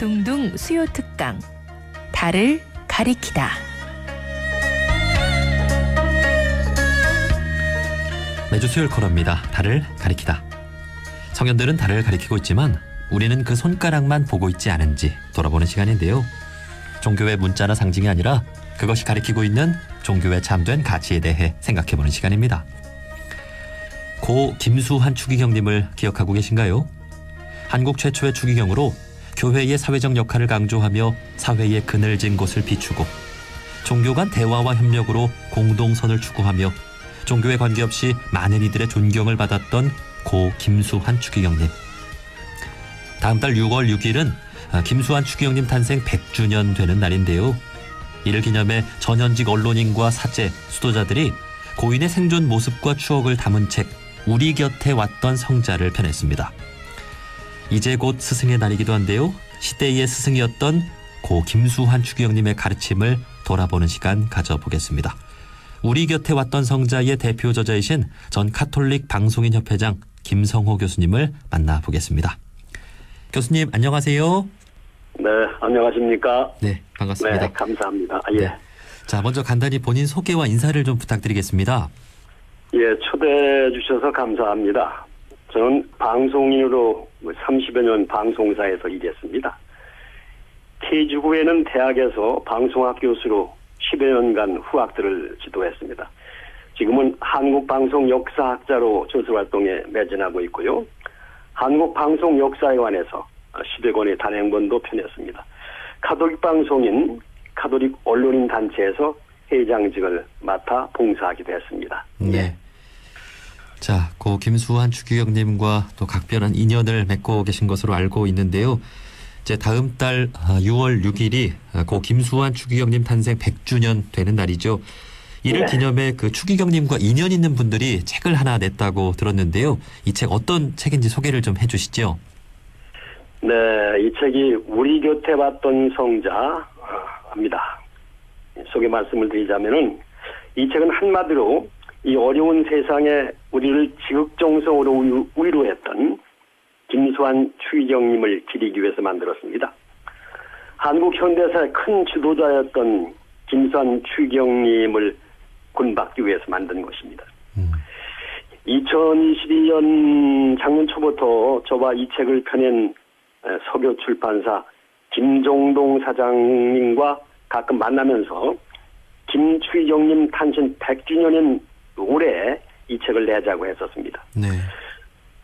둥둥 수요 특강 달을 가리키다. 매주 수요일 코너입니다. 달을 가리키다. 성현들은 달을 가리키고 있지만 우리는 그 손가락만 보고 있지 않은지 돌아보는 시간인데요. 종교의 문자나 상징이 아니라 그것이 가리키고 있는 종교의 참된 가치에 대해 생각해보는 시간입니다. 고 김수환 추기경님을 기억하고 계신가요? 한국 최초의 추기경으로 교회의 사회적 역할을 강조하며 사회의 그늘진 곳을 비추고 종교 간 대화와 협력으로 공동선을 추구하며 종교에 관계없이 많은 이들의 존경을 받았던 고 김수환 추기경님. 다음 달 6월 6일은 아, 김수환 추기경님 탄생 100주년 되는 날인데요. 이를 기념해 전현직 언론인과 사제, 수도자들이 고인의 생존 모습과 추억을 담은 책 우리 곁에 왔던 성자를 펴냈습니다. 이제 곧 스승의 날이기도 한데요. 시대의 스승이었던 고 김수환 추기경님의 가르침을 돌아보는 시간 가져보겠습니다. 우리 곁에 왔던 성자의 대표 저자이신 전 카톨릭 방송인 협회장 김성호 교수님을 만나보겠습니다. 교수님 안녕하세요. 네, 안녕하십니까? 네, 반갑습니다. 네, 감사합니다. 아, 예. 네. 자, 먼저 간단히 본인 소개와 인사를 좀 부탁드리겠습니다. 예, 초대해 주셔서 감사합니다. 저는 방송인으로 30여 년 방송사에서 일했습니다. KG9에는 대학에서 방송학 교수로 10여 년간 후학들을 지도했습니다. 지금은 한국방송 역사학자로 저술활동에 매진하고 있고요. 한국방송역사회관에서 10여 권의 단행본도 펴냈습니다. 카톨릭 방송인 카톨릭 언론인 단체에서 회장직을 맡아 봉사하기도 했습니다. 네. 자, 고 김수환 추기경님과 또 각별한 인연을 맺고 계신 것으로 알고 있는데요. 이제 다음 달 6월 6일이 고 김수환 추기경님 탄생 100주년 되는 날이죠. 이를 네. 기념해 그 추기경님과 인연 있는 분들이 책을 하나 냈다고 들었는데요. 이 책 어떤 책인지 소개를 좀 해주시죠. 네, 이 책이 우리 곁에 왔던 성자입니다. 소개 말씀을 드리자면은 이 책은 한마디로 이 어려운 세상에 우리를 지극정성으로 위- 위로했던 김수환 추기경님을 기리기 위해서 만들었습니다. 한국 현대사의 큰 지도자였던 김수환 추기경님을 군받기 위해서 만든 것입니다. 음, 2022년 작년 초부터 저와 이 책을 펴낸 에, 서교 출판사 김종동 사장님과 가끔 만나면서 김추경님 탄신 100주년인 올해 이 책을 내자고 했었습니다. 네.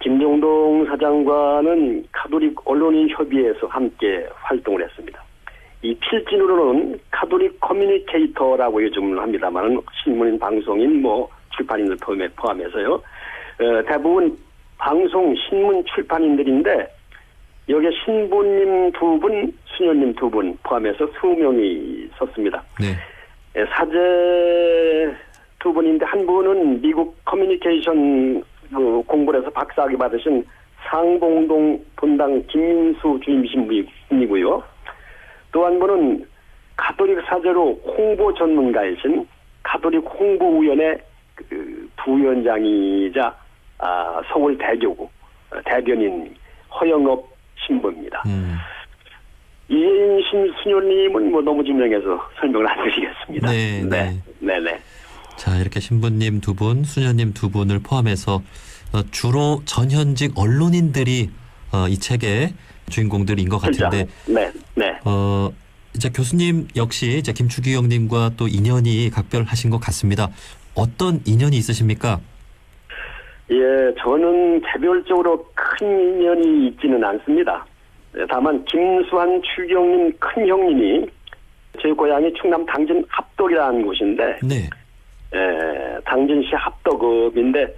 김종동 사장과는 카톨릭 언론인 협의회에서 함께 활동을 했습니다. 이 필진으로는 카톨릭 커뮤니케이터라고 요즘은 합니다만 신문인, 방송인, 뭐 출판인들 포함해, 포함해서요. 어, 대부분 방송, 신문 출판인들인데 여기에 신부님 두 분, 수녀님 두 분 포함해서 20명이 섰습니다. 네. 예, 사제 두 분인데 한 분은 미국 커뮤니케이션 그 공부를 해서 박사학위 받으신 상봉동 본당 김민수 주임신 분이고요. 또 한 분은 가톨릭 사제로 홍보 전문가이신 가톨릭 홍보위원회 그 부위원장이자 아, 서울 대교구 어, 대변인 허영업 신부입니다. 음, 이혜인 신수녀님은 뭐 너무 지명해서 설명을 안 드리겠습니다. 네, 네. 네, 네. 자, 이렇게 신부님 두 분, 수녀님 두 분을 포함해서 어, 주로 전현직 언론인들이 어, 이 책의 주인공들인 것 같은데, 네, 네. 어, 이제 교수님 역시 이제 김추기영님과 또 인연이 각별하신 것 같습니다. 어떤 인연이 있으십니까? 예, 저는 개별적으로 큰 인연이 있지는 않습니다. 예, 다만 김수환 추경님 큰 형님이 제 고향이 충남 당진 합덕이라는 곳인데 네. 에, 당진시 합덕읍인데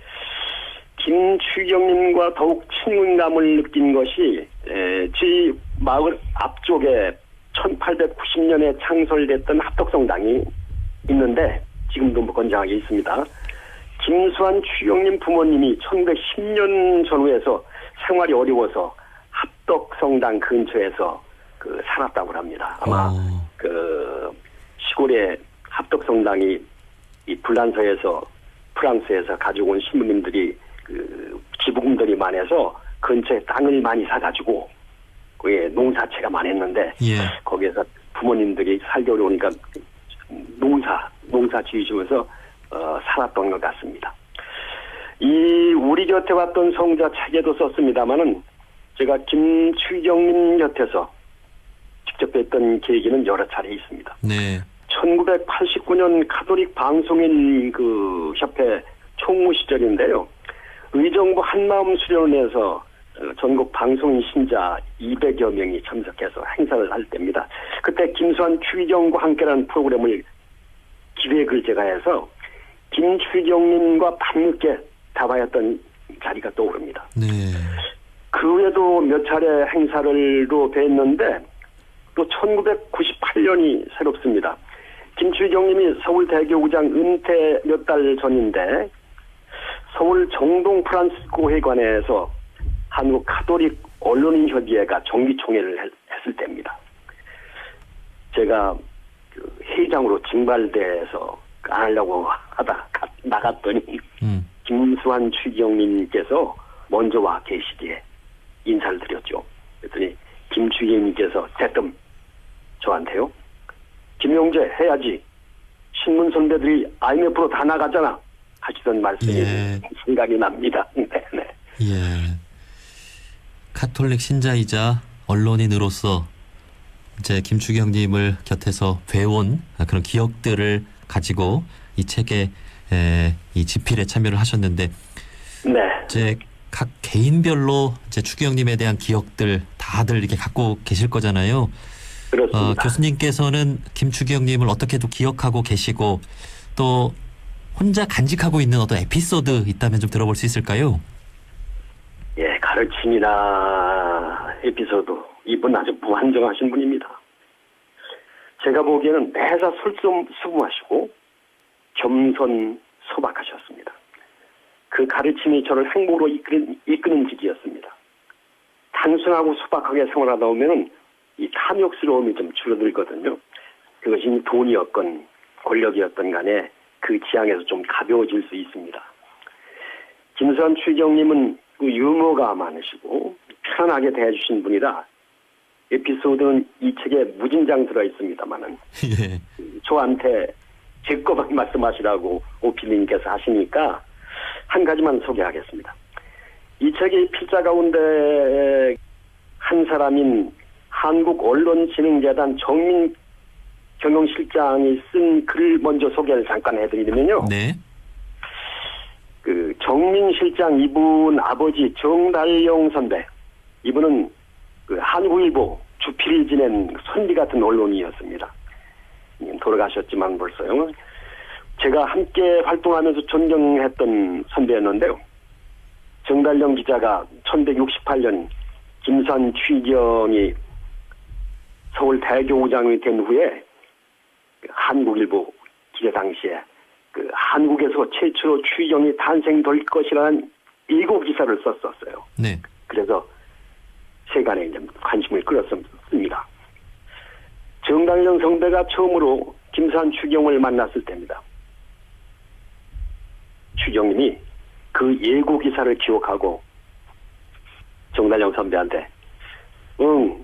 김추경님과 더욱 친근감을 느낀 것이 에, 지 마을 앞쪽에 1890년에 창설됐던 합덕성당이 있는데 지금도 뭐 건장하게 있습니다. 김수환 추경님 부모님이 1910년 전후에서 생활이 어려워서 합덕성당 근처에서 그 살았다고 합니다. 아마 어, 그 시골의 합덕성당이 이 불란서에서 프랑스에서 가져온 신부님들이 그 기부금들이 많아서 근처에 땅을 많이 사가지고 그 농사채가 많았는데 예. 거기에서 부모님들이 살기 어려우니까 농사 농사 지으시면서 어, 살았던 것 같습니다. 이 우리 곁에 왔던 성자 책에도 썼습니다마는 제가 김추경님 곁에서 직접 뵀던 계기는 여러 차례 있습니다. 네. 1989년 카톨릭 방송인 그 협회 총무 시절인데요. 의정부 한마음 수련원에서 어, 전국 방송인 신자 200여 명이 참석해서 행사를 할 때입니다. 그때 김수환 추기경과 함께라는 프로그램을 기획을 제가 해서 김추기경님과 밤늦게 다바였던 자리가 떠오릅니다. 네. 그 외에도 몇 차례 행사를로 뵀는데 또 1998년이 새롭습니다. 김추경님이 서울 대교구장 은퇴 몇 달 전인데 서울 정동 프란스코 회관에서 한국 카톨릭 언론인 협의회가 정기총회를 했- 했을 때입니다. 제가 그 회장으로 징발돼서 안 하려고 하다 가- 나갔더니 음. 김수환 추기경님께서 먼저 와 계시기에 인사를 드렸죠. 그랬더니 김추기경님께서 대뜸 저한테요. 김용재 해야지. 신문 선배들이 IMF로 다 나가잖아. 하시던 말씀이 예. 생각이 납니다. 네, 네. 예. 카톨릭 신자이자 언론인으로서 이제 김추경님을 곁에서 배운 그런 기억들을 가지고 이 책에 에, 이 집필에 참여를 하셨는데 네. 이제 각 개인별로 이제 추경님에 대한 기억들 다들 이렇게 갖고 계실 거잖아요. 그렇습니다. 어, 교수님께서는 김추경님을 어떻게도 기억하고 계시고 또 혼자 간직하고 있는 어떤 에피소드 있다면 좀 들어볼 수 있을까요? 예, 가르침이나 에피소드 이분 아주 무한정하신 분입니다. 제가 보기에는 매사 술수무하시고 겸손 소박하셨습니다. 그 가르침이 저를 행복으로 이끄는, 이끄는 직이었습니다. 단순하고 소박하게 생활하다 보면은 이 탐욕스러움이 좀 줄어들거든요. 그것이 돈이었건 권력이었던 간에 그 지향에서 좀 가벼워질 수 있습니다. 김수환 추경님은 그 유머가 많으시고 편하게 대해주신 분이라 에피소드는 이 책에 무진장 들어 있습니다만은 예. 저한테 제 것만 말씀하시라고 오피디님께서 하시니까 한 가지만 소개하겠습니다. 이 책의 필자 가운데 한 사람인 한국언론진흥재단 정민 경영실장이 쓴 글을 먼저 소개를 잠깐 해드리면요. 네. 그 정민 실장 이분 아버지 정달용 선배 이분은 그 한국일보 주필을 지낸 선비 같은 언론이었습니다. 음, 돌아가셨지만 벌써요. 제가 함께 활동하면서 존경했던 선배였는데요. 정달용 기자가 1968년 김산 취경이 서울 대교구장이 된 후에 그 한국일보 기자 당시에 그 한국에서 최초로 추경이 탄생될 것이라는 일곱 기사를 썼었어요. 네. 그래서 세간에 이제 관심을 끌었습니다. 정당영 성대가 처음으로 김산 추경을 만났을 때입니다. 추경님이 그 예고 기사를 기억하고 정달영 선배한테 응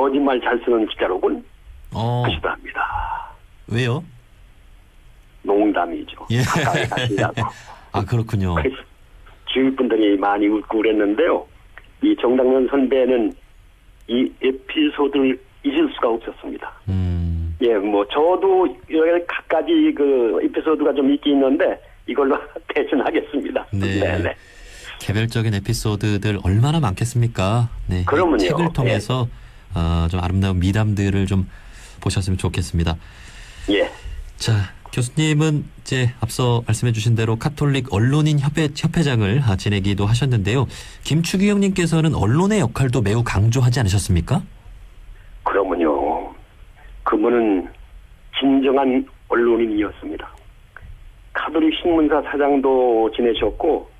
거짓말 잘 쓰는 기자로군 어. 하시더랍니다. 왜요? 농담이죠. 예. 아 그렇군요. 주위 분들이 많이 웃고 그랬는데요. 이 정당면 선배는 이 에피소드를 잊을 수가 없었습니다. 음. 예, 뭐 저도 여러 갖가지 그 에피소드가 좀 있긴 있는데 이걸로 대신하겠습니다. 네. 네. 개별적인 에피소드들 얼마나 많겠습니까? 네. 이 그러면요. 책을 통해서 어, 좀 아름다운 미담들을 좀 보셨으면 좋겠습니다. 예. 자, 교수님은 이제 앞서 말씀해 주신 대로 카톨릭 언론인 협회, 협회장을 아, 지내기도 하셨는데요. 김추기 형님께서는 언론의 역할도 매우 강조하지 않으셨습니까? 그러면요. 그분은 진정한 언론인이었습니다. 카톨릭 신문사 사장도 지내셨고,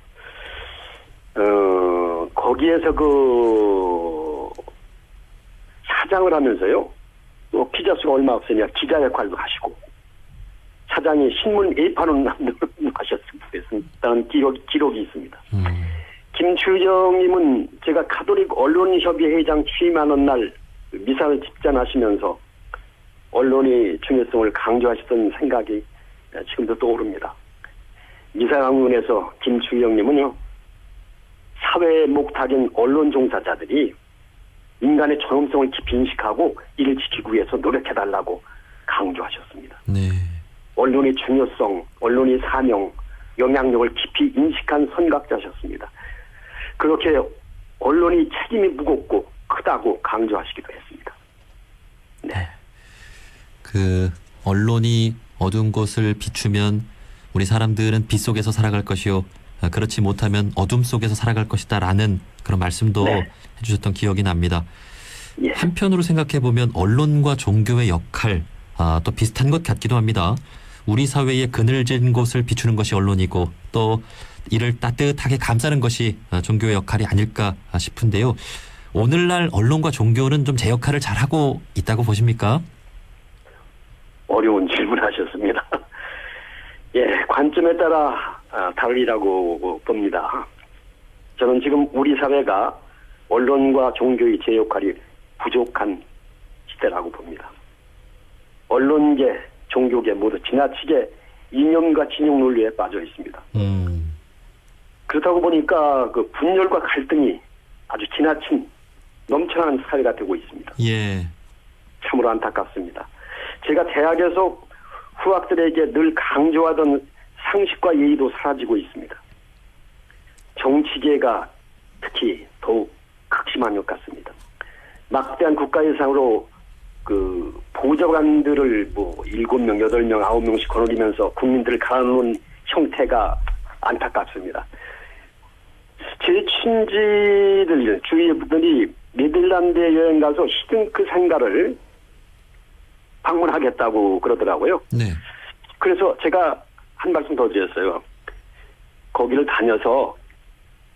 어, 거기에서 그, 사장을 하면서요. 또 기자 수가 얼마 없으냐 기자 역할도 하시고, 사장이 신문 A판을 하셨다는 기록, 기록이 있습니다. 음. 김추정님은 제가 카톨릭 언론협의 회장 취임하는 날 미사를 집전하시면서 언론의 중요성을 강조하시던 생각이 지금도 떠오릅니다. 미사 강론에서 김추영님은요, 사회의 목탁인 언론 종사자들이 인간의 존엄성을 깊이 인식하고 이를 지키기 위해서 노력해달라고 강조하셨습니다. 네. 언론의 중요성, 언론의 사명, 영향력을 깊이 인식한 선각자셨습니다. 그렇게 언론이 책임이 무겁고 크다고 강조하시기도 했습니다. 그 언론이 어두운 곳을 비추면 우리 사람들은 빛 속에서 살아갈 것이요. 아, 그렇지 못하면 어둠 속에서 살아갈 것이다라는 그런 말씀도 네. 해주셨던 기억이 납니다. 예. 한편으로 생각해 보면 언론과 종교의 역할 아, 또 비슷한 것 같기도 합니다. 우리 사회의 그늘진 곳을 비추는 것이 언론이고 또 이를 따뜻하게 감싸는 것이 아, 종교의 역할이 아닐까 싶은데요. 오늘날 언론과 종교는 좀 제 역할을 잘하고 있다고 보십니까? 어려운 질문하셨습니다. 예, 관점에 따라 아, 다르리라고 봅니다. 저는 지금 우리 사회가 언론과 종교의 제 역할이 부족한 시대라고 봅니다. 언론계, 종교계 모두 지나치게 이념과 진영 논리에 빠져 있습니다. 음. 그렇다고 보니까 그 분열과 갈등이 아주 지나친 넘쳐나는 사회가 되고 있습니다. 예. 참으로 안타깝습니다. 제가 대학에서 후학들에게 늘 강조하던 상식과 예의도 사라지고 있습니다. 정치계가 특히 더욱 극심한 것 같습니다. 막대한 국가 예산으로 그 보좌관들을 뭐 일곱 명, 여덟 명, 아홉 명씩 거느리면서 국민들을 갈아놓은 형태가 안타깝습니다. 제 친지들, 주위의 분들이 네덜란드에 여행 가서 히든크 상가를 방문하겠다고 그러더라고요. 네. 그래서 제가 한 말씀 더 드렸어요. 거기를 다녀서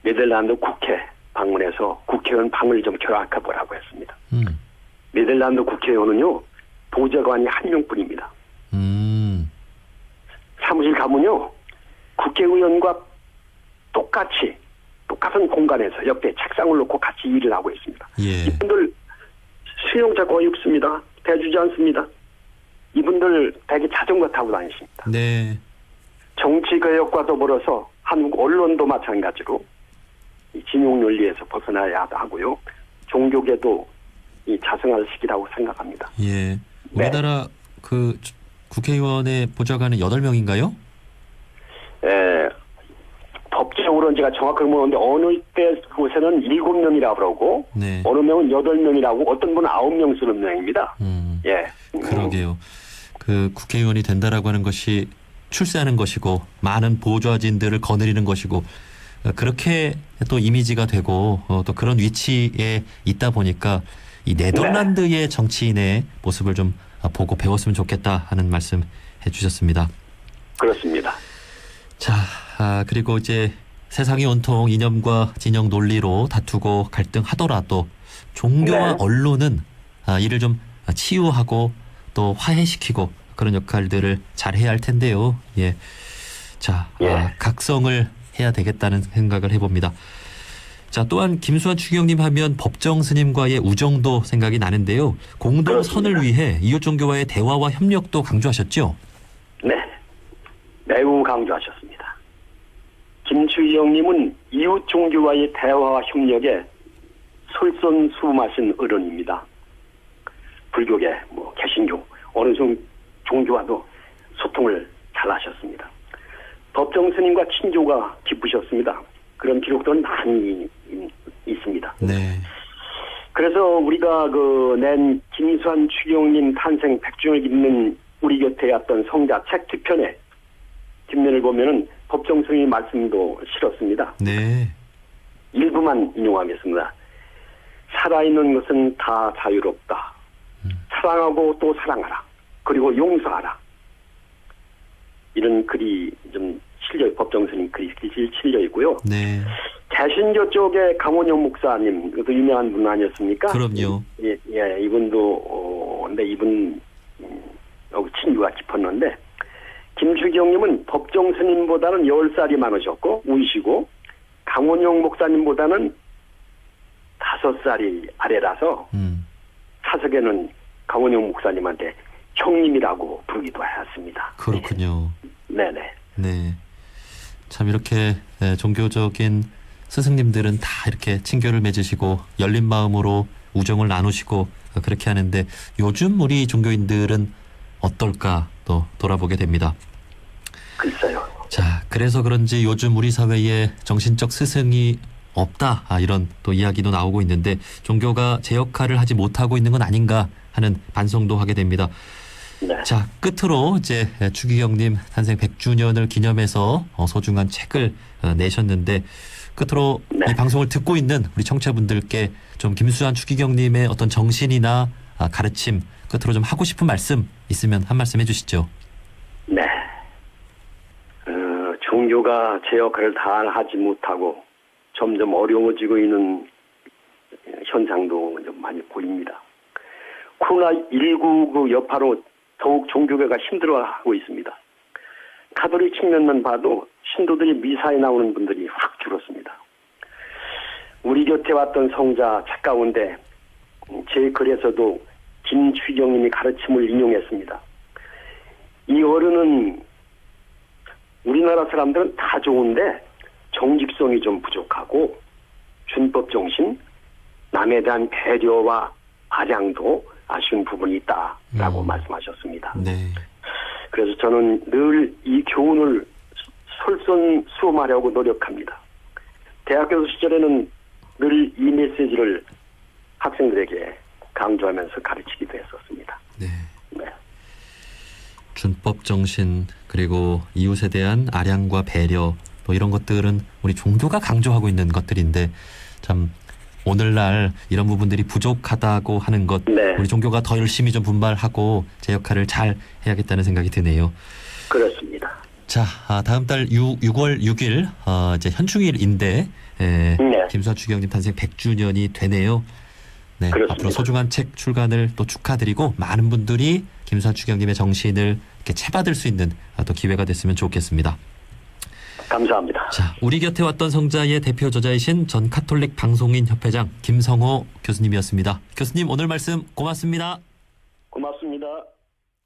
네덜란드 국회 방문해서 국회의원 방을 좀 교약해 보라고 했습니다. 음. 네덜란드 국회의원은요, 보좌관이 한 명뿐입니다. 음. 사무실 가면요, 국회의원과 똑같이, 똑같은 공간에서 옆에 책상을 놓고 같이 일을 하고 있습니다. 예. 이분들 수용자 거의 없습니다. 대주지 않습니다. 이분들 대개 자전거 타고 다니십니다. 네. 개혁과 더불어서 한국 언론도 마찬가지로 이 진용 논리에서 벗어나야 하고요. 종교계도 이 자성할 시기라고 생각합니다. 예. 우리나라 그 주- 국회의원의 보좌관은 8명인가요? 에, 법적으로는 제가 정확하게 모르는데 어느 때 곳에는 일곱 명이라고 그러고 네. 어느 명은 여덟 명이라고 어떤 분은 아홉 명 쓰는 명입니다. 음. 예. 그러게요. 그 국회의원이 된다라고 하는 것이 출세하는 것이고 많은 보좌진들을 거느리는 것이고 어, 그렇게 또 이미지가 되고 어, 또 그런 위치에 있다 보니까 이 네덜란드의 정치인의 모습을 좀 아, 보고 배웠으면 좋겠다 하는 말씀 해주셨습니다. 그렇습니다. 자, 아, 그리고 이제 세상이 온통 이념과 진영 논리로 다투고 갈등하더라도 종교와 네. 언론은 아, 이를 좀 치유하고 또 화해시키고 그런 역할들을 잘 해야 할 텐데요. 예. 자, 예. 아, 각성을 해야 되겠다는 생각을 해봅니다. 자, 또한 김수환 추기경님 하면 법정 스님과의 우정도 생각이 나는데요. 공동 선을 그렇습니다. 위해 이웃 종교와의 대화와 협력도 강조하셨죠. 네. 매우 강조하셨습니다. 김추희영님은 이웃 종교와의 대화와 협력에 솔선수범하신 어른입니다. 불교계, 뭐 개신교, 어느 종, 종교와도 소통을 잘 하셨습니다. 법정 스님과 친교가 깊으셨습니다. 그런 기록들은 많이 이- 있습니다. 네. 그래서 우리가 그 낸 김수환 추경님 탄생 100주년을 잇는 우리 곁에 왔던 성자 책 뒤편에 뒷면을 보면은 법정 스님 말씀도 실었습니다. 네. 일부만 인용하겠습니다. 살아있는 것은 다 자유롭다. 사랑하고 또 사랑하라. 그리고 용서하라. 이런 글이 좀 실려, 법정 스님 글이 실- 실려 있고요. 네. 개신교 쪽에 강원영 목사님, 그것도 유명한 분 아니었습니까? 그럼요. 예, 예, 이분도, 어, 근데 이분, 음, 여기 친구가 깊었는데, 김주경님은 법정 스님보다는 10살이 많으셨고, 우이시고, 강원용 목사님보다는 다섯 살이 아래라서 음. 사석에는 강원용 목사님한테 형님이라고 부르기도 하였습니다. 그렇군요. 네 네. 네. 참 이렇게 예, 종교적인 스승님들은 다 이렇게 친교를 맺으시고 열린 마음으로 우정을 나누시고 어, 그렇게 하는데 요즘 우리 종교인들은 어떨까 또 돌아보게 됩니다. 글쎄요. 자, 그래서 그런지 요즘 우리 사회에 정신적 스승이 없다. 아, 이런 또 이야기도 나오고 있는데 종교가 제 역할을 하지 못하고 있는 건 아닌가 하는 반성도 하게 됩니다. 네. 자, 끝으로 이제 추기경님 탄생 100주년을 기념해서 어, 소중한 책을 어, 내셨는데 끝으로 네. 이 방송을 듣고 있는 우리 청취자분들께 좀 김수환 추기경님의 어떤 정신이나 아, 가르침 끝으로 좀 하고 싶은 말씀 있으면 한 말씀 해주시죠. 네. 어, 종교가 제 역할을 다 하지 못하고 점점 어려워지고 있는 현상도 좀 많이 보입니다. 코로나19 그 여파로 더욱 종교계가 힘들어하고 있습니다. 카톨릭 측면만 봐도 신도들이 미사에 나오는 분들이 확 줄었습니다. 우리 곁에 왔던 성자 책 가운데 제 글에서도 김취경님이 가르침을 인용했습니다. 이 어른은 우리나라 사람들은 다 좋은데 정직성이 좀 부족하고 준법 정신, 남에 대한 배려와 아량도 아쉬운 부분이 있다라고 음. 말씀하셨습니다. 네. 그래서 저는 늘 이 교훈을 솔선수험하려고 노력합니다. 대학교 시절에는 늘 이 메시지를 학생들에게 강조하면서 가르치기도 했었습니다. 네. 네. 준법 정신 그리고 이웃에 대한 아량과 배려 또 이런 것들은 우리 종교가 강조하고 있는 것들인데 참 오늘날 이런 부분들이 부족하다고 하는 것 네. 우리 종교가 더 열심히 좀 분발하고 제 역할을 잘 해야겠다는 생각이 드네요. 그렇습니다. 자, 아, 다음 달 6, 6월 6일 어, 이제 현충일인데 에, 네. 김수환 추경님 탄생 100주년이 되네요. 네, 그렇습니다. 앞으로 소중한 책 출간을 또 축하드리고 많은 분들이 김수환 추경님의 정신을 이렇게 채받을 수 있는 아, 또 기회가 됐으면 좋겠습니다. 감사합니다. 자, 우리 곁에 왔던 성자의 대표 저자이신 전 카톨릭 방송인 협회장 김성호 교수님이었습니다. 교수님 오늘 말씀 고맙습니다. 고맙습니다.